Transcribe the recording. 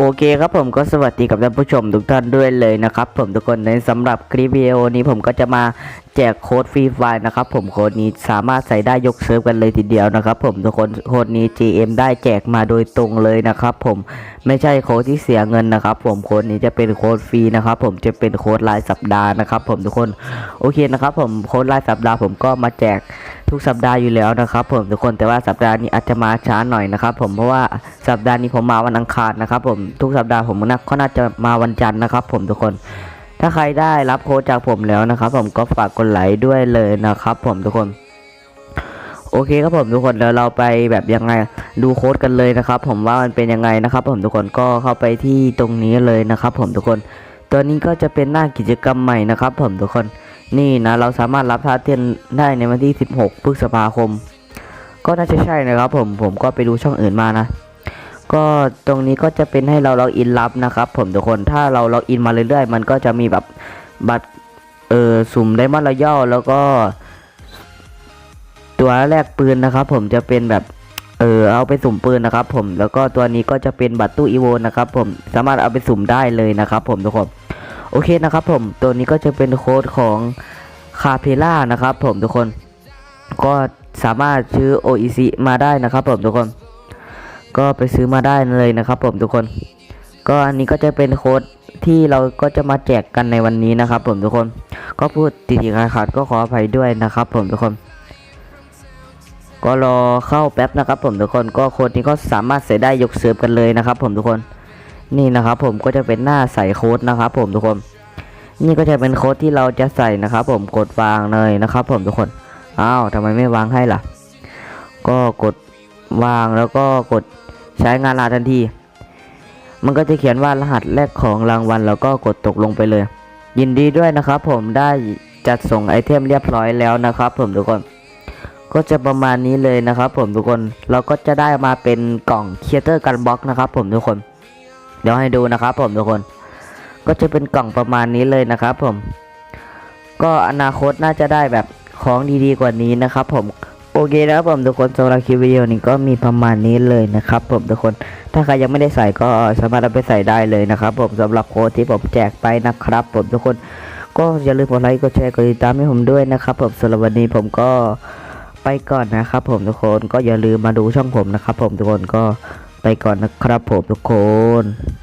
โอเคครับผมก็สวัสดีกับท่านผู้ชมทุกท่านด้วยเลยนะครับผมทุกคนในสำหรับคลิปวิดีโอนี้ผมก็จะมาแจกโค้ดฟรีไฟล์นะครับผมโค้ดนี้สามารถใส่ได้ยกเซิร์ฟกันเลยทีเดียวนะครับผมทุกคนโค้ดนี้ GM ได้แจกมาโดยตรงเลยนะครับผมไม่ใช่โค้ดที่เสียเงินนะครับผมโค้ดนี้จะเป็นโค้ดฟรีนะครับผมจะเป็นโค้ดรายสัปดาห์นะครับผมทุกคนโอเคนะครับผมโค้ดรายสัปดาห์ผมก็มาแจก ทุกสัปดาห์อยู่แล้วนะครับ ผมทุกคนแต่ว่าสัปดาห์นี้อาจจะมาช้าหน่อยนะครับ ผมเพราะว่าสัปดาห์นี้ผมมาวันอังคารนะครับ ผมทุกสัปดาห์ผมน่าก็น่าจะมาวันจันทร์นะครับ ผมทุกคน ถ้าใครได้รับโค้ดจากผมแล้วนะครับ ผมก็ฝากกดไลค์ด้วยเลยนะครับ ผมทุกคน โอเคครับผมทุกคนเดี๋ยวเราไปแบบยังไงดูโค้ดกันเลยนะครับ ผมว่ามันเป็นยังไงนะครับ ผมทุกคนก็เข้าไปที่ตรงนี้เลยนะครับ ผมทุกคน ตัวนี้ก็จะเป็นหน้ากิจกรรมใหม่นะครับ ผมทุกคน นี่นะเราสามารถรับท่าเต้นได้ในวันที่ 16 พฤษภาคม ก็น่าจะใช่นะครับผมผมก็ไปดูช่องอื่นมานะ ก็ตรงนี้ก็จะเป็นให้เราล็อกอินรับนะครับผมทุกคนถ้าเราล็อกอินมาเรื่อยๆ มันก็จะมีแบบบัตรเออสุ่มได้มอนด์รอยัลแล้วก็ ตัวแรกปืนนะครับ ผมจะเป็นแบบเออเอาไปสุ่มปืนนะครับ ผมแล้วก็ตัวนี้ก็จะเป็นบัตรตู้อีโวนะครับ ผมสามารถเอาไปสุ่มได้เลยนะครับ ผมทุกคน โอเคนะครับผมตัวนี้ก็จะเป็นโค้ดของคาเพล่านะครับผมทุกคน ก็สามารถซื้อ OEC มาได้นะครับผมทุกคน ก็ไปซื้อมาได้เลยนะครับผมทุกคน ก็อันนี้ก็จะเป็นโค้ดที่เราก็จะมาแจกกันในวันนี้นะครับผมทุกคน ก็พูดติดๆขาดๆก็ขออภัยด้วยนะครับผมทุกคน ก็รอเข้าแป๊บนะครับผมทุกคน ก็โค้ดนี้ก็สามารถใส่ได้ยกเซิร์ฟกันเลยนะครับผมทุกคน นี่นะครับผมก็จะเป็นหน้าใส่โค้ดนะครับผมทุกคน นี่ก็จะเป็นโค้ดที่เราจะใส่นะครับผมกดวางเลยนะครับ ผมทุกคนอ้าวทำไมไม่วางให้ล่ะ ก็กดวางแล้วก็กดใช้งานลาทันที มันก็จะเขียนว่ารหัสแรกของรางวัล แล้วก็กดตกลงไปเลย ยินดีด้วยนะครับผมได้จัดส่งไอเทมเรียบร้อยแล้วนะครับผมทุกคน ก็จะประมาณนี้เลยนะครับผมทุกคน เราก็จะได้มาเป็นกล่องเคียเตอร์กันบล็อกนะครับผมทุกคน เดี๋ยวให้ดูนะครับ ผมทุกคน ก็จะเป็นกล่องประมาณนี้เลยนะครับ ผม ก็อนาคตน่าจะได้แบบของดีๆกว่านี้นะครับ ผมโอเคนะครับผมทุกคนสำหรับคลิปวิดีโอนี้ก็มีประมาณนี้เลยนะครับ ผมทุกคนถ้าใครยังไม่ได้ใส่ก็สามารถเอาไปใส่ได้เลยนะครับ ผมสำหรับโค้ดที่ผมแจกไปนะครับ ผมทุกคนก็อย่าลืมกดไลค์กดแชร์กดติดตามให้ผมด้วยนะครับ ผมสำหรับวันนี้ผมก็ไปก่อนนะครับ ผมทุกคนก็อย่าลืมมาดูช่องผมนะครับ ผมทุกคนก็ ก่อนนะครับผมทุกคน